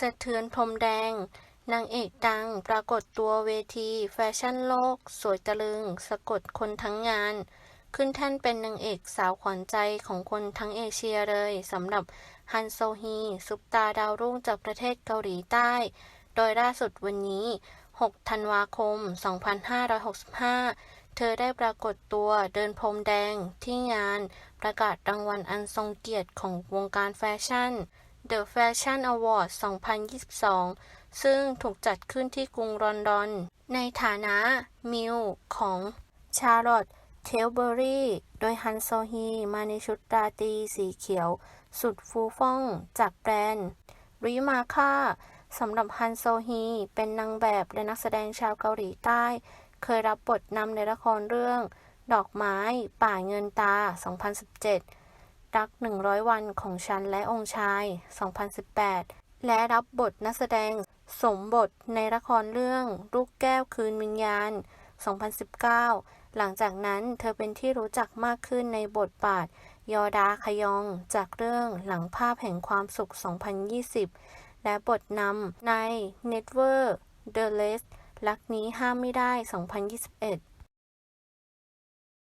สะเทือนพรมแดง นางเอกดังปรากฏตัวเวที แฟชั่นโลก สวยตะลึง สะกดคนทั้งงาน ขึ้นแท่นเป็นนางเอกสาวขวัญใจของคนทั้งเอเชียเลยสำหรับฮันโซฮีซุปตาดาวรุ่งจากประเทศเกาหลีใต้ โดยล่าสุดวันนี้ 6 ธันวาคม 2565 เธอได้ปรากฏตัวเดินพรมแดงที่งานประกาศรางวัลอันทรงเกียรติของวงการแฟชั่น The Fashion Award 2022 ซึ่งถูกจัดขึ้นที่กรุงลอนดอน ในฐานะมิวของชาร์ลอตเทลเบอรี่ โดยฮันโซฮีมาในชุดราตรีสีเขียว สุดฟูฟ่องจากแบรนด์ริมาค่าสำหรับฮันโซฮี เป็นนางแบบและนักแสดงชาวเกาหลีใต้ เคยรับบทนำในละครเรื่อง ดอกไม้ ป่าเงินตา 2017 รัก 100 วันของฉันและองค์ชาย 2018 และรับบทนักแสดงสมบทในละครเรื่องลูกแก้วคืนวิญญาณ 2019 หลังจากนั้นเธอเป็นที่รู้จักมากขึ้นในบทบาท ยอดาขยอง จากเรื่องหลังภาพแห่งความสุข 2020 และบทนำใน Network The List รักนี้ห้ามไม่ได้ 2021